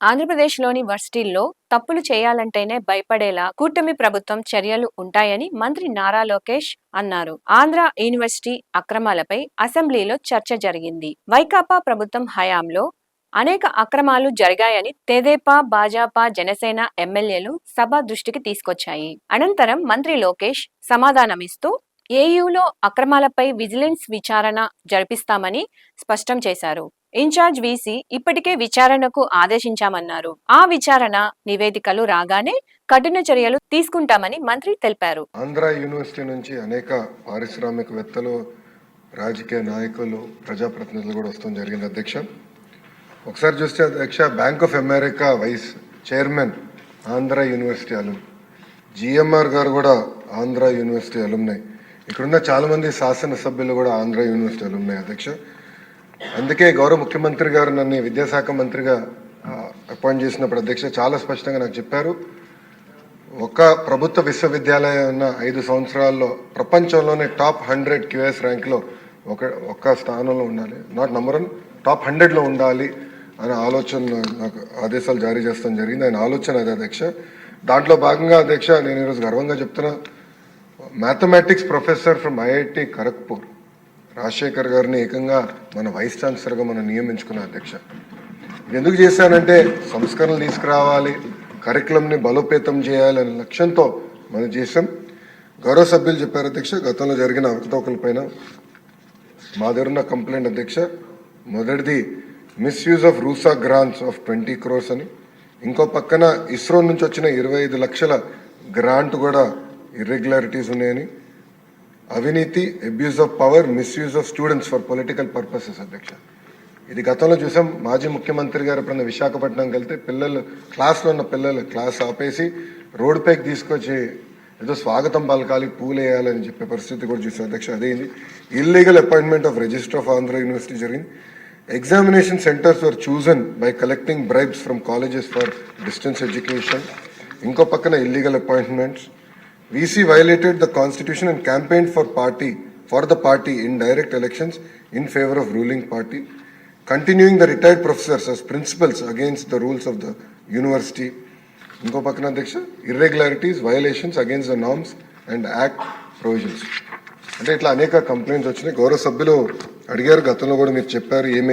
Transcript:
ఆంధ్రప్రదేశ్లోని వర్సిటీల్లో తప్పులు చేయాలంటేనే భయపడేలా కూటమి ప్రభుత్వం చర్యలు ఉంటాయని మంత్రి నారా లోకేష్ అన్నారు. ఆంధ్ర యూనివర్సిటీ అక్రమాలపై అసెంబ్లీలో చర్చ జరిగింది. వైకాపా ప్రభుత్వం హయాంలో అనేక అక్రమాలు జరిగాయని తెదేపా భాజపా జనసేన ఎమ్మెల్యేలు సభ దృష్టికి తీసుకొచ్చాయి. అనంతరం మంత్రి లోకేష్ సమాధానమిస్తూ ఏయూలో అక్రమాలపై విజిలెన్స్ విచారణ జరిపిస్తామని స్పష్టం చేశారు. ఇన్ఛార్జ్ వీసీ ఇప్పటికే విచారణకు ఆదేశించామన్నారు. ఆ విచారణ నివేదికలు రాగానే కఠిన చర్యలు తీసుకుంటామని మంత్రి తెలిపారు. ఆంధ్ర యూనివర్సిటీ నుంచి అనేక పారిశ్రామికవేత్తలు రాజకీయ నాయకులు ప్రజాప్రతినిధులు కూడా వస్తాం జరిగింది అధ్యక్ష. ఒకసారి చూస్తే అధ్యక్ష Bank of America vice chairman Andhra university alum GMR garu కూడా ఆంధ్ర యూనివర్సిటీ అలుమ్నాయి ఇక్కడున్న చాలామంది శాసనసభ్యులు కూడా ఆంధ్ర యూనివర్సిటీ అలుమ్నాయి అధ్యక్ష. అందుకే గౌరవ ముఖ్యమంత్రి గారు నన్ను విద్యాశాఖ మంత్రిగా అపాయింట్ చేసినప్పుడు అధ్యక్ష చాలా స్పష్టంగా నాకు చెప్పారు. ఒక ప్రభుత్వ విశ్వవిద్యాలయం ఉన్న ఐదు సంవత్సరాల్లో ప్రపంచంలోనే టాప్ హండ్రెడ్ క్యూఎస్ ర్యాంక్లో ఒక ఒక్క స్థానంలో ఉండాలి. నాట్ నంబర్ వన్ టాప్ హండ్రెడ్లో ఉండాలి అనే ఆలోచన నాకు ఆదేశాలు జారీ చేస్తాం జరిగింది. ఆయన ఆలోచన అది అధ్యక్ష. దాంట్లో భాగంగా అధ్యక్ష నేను ఈరోజు గర్వంగా చెప్తున్నా mathematics professor from IIT Kharagpur. Rajasekhar గారిని ఏకంగా మన వైస్ ఛాన్సలర్గా మనం నియమించుకున్న అధ్యక్ష. ఎందుకు చేశానంటే సంస్కరణలు తీసుకురావాలి కరికులంని బలోపేతం చేయాలనే లక్ష్యంతో మనం చేసాం గౌరవ సభ్యులు చెప్పారు అధ్యక్ష గతంలో జరిగిన అవకతవకలపైన మా దగ్గర ఉన్న కంప్లైంట్ అధ్యక్ష మొదటిది misuse of RUSA grants of twenty crores అని. ఇంకో పక్కన ఇస్రో నుంచి వచ్చిన ఇరవై ఐదు లక్షల గ్రాంట్ కూడా ఇర్రెగ్యులారిటీస్ ఉన్నాయని. అవినీతి abuse of power misuse of students for political purposes అధ్యక్ష. ఇది గతంలో చూసాం. మాజీ ముఖ్యమంత్రి గారు ఎప్పుడన్నా విశాఖపట్నంకి వెళ్తే పిల్లలు క్లాస్లో ఉన్న పిల్లలు క్లాస్ ఆపేసి రోడ్ పైకి తీసుకొచ్చి ఏదో స్వాగతం పలకాలి పూలు వేయాలని చెప్పే పరిస్థితి కూడా చూసాం. అధ్యక్ష అదేంది illegal appointment of register of Andhra university జరిగింది. Examination centres were chosen by collecting bribes from colleges for distance education ఇంకో పక్కన illegal appointments VC violated the constitution and campaigned for party, for the party in direct elections in favor of ruling party, continuing the retired professors as principals against the rules of the university. ఇంకో పక్కన అధ్యక్ష irregularities violations against the norms and act provisions అంటే ఇట్లా అనేక complaints వచ్చినాయి గౌరవ సభ్యులు అడిగారు గతంలో కూడా మీరు చెప్పారు ఏమేమి